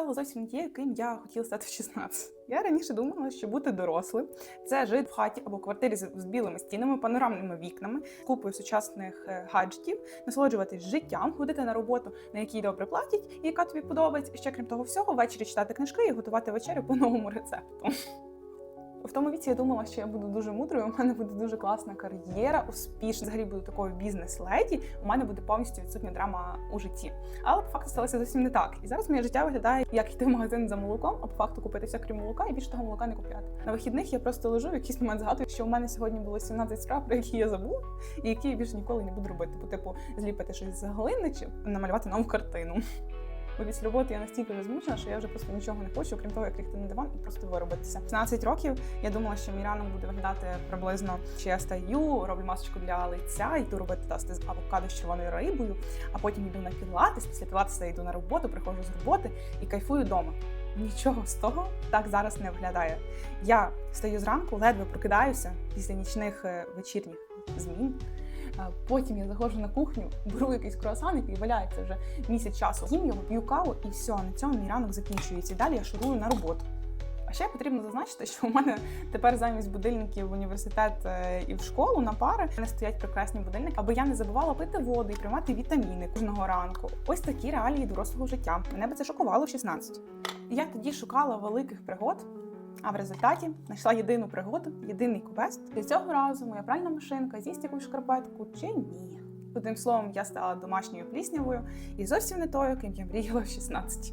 стала зовсім не тією, ким я хотіла стати в 16. Я раніше думала, що бути дорослим це жити в хаті або квартирі з, білими стінами, панорамними вікнами, купою сучасних е, гаджетів, насолоджуватись життям, ходити на роботу, на якій добре платять, і яка тобі подобається. Ще крім того всього, ввечері читати книжки і готувати вечерю по новому рецепту. В тому віці я думала, що я буду дуже мудрою, у мене буде дуже класна кар'єра, успішна. Взагалі буду такою бізнес-леді. У мене буде повністю відсутня драма у житті. Але по факту сталося зовсім не так. І зараз моє життя виглядає, як йти в магазин за молоком, а по факту купити все крім молока і більше того молока не купляти. На вихідних я просто лежу в якийсь момент згадую, що у мене сьогодні було 17 справ, про які я забула, і які я більше ніколи не буду робити. По типу зліпити щось з глини чи намалювати нову картину. Бо після роботи я настільки вже змучена, що я вже просто нічого не хочу, крім того, як лягти на диван і просто виробитися. 15 років я думала, що мій ранок буде виглядати приблизно, що я стаю, роблю масочку для лиця, йду робити тости з авокадо з червоною рибою, а потім йду на пілатес. Після пілатеса йду на роботу, приходжу з роботи і кайфую вдома. Нічого з того так зараз не виглядає. Я стаю зранку, ледве прокидаюся після нічних е, вечірніх змін. А Потім я заходжу на кухню, беру якийсь круасан, який валяється вже місяць часу. Їм його п'ю каву, і все, на цьому мій ранок закінчується. І далі я шурую на роботу. А ще потрібно зазначити, що у мене тепер замість будильників в університет е, і в школу на пари не стоять прекрасні будильники, аби я не забувала пити воду і приймати вітаміни кожного ранку. Ось такі реалії дорослого життя. Мене би це шокувало в 16. Я тоді шукала великих пригод. А в результаті знайшла єдину пригоду, єдиний квест. І цього разу моя пральна машинка з'їсть якусь шкарпетку чи ні. Одним словом, я стала домашньою пліснявою і зовсім не тою, ким я мріяла в 16.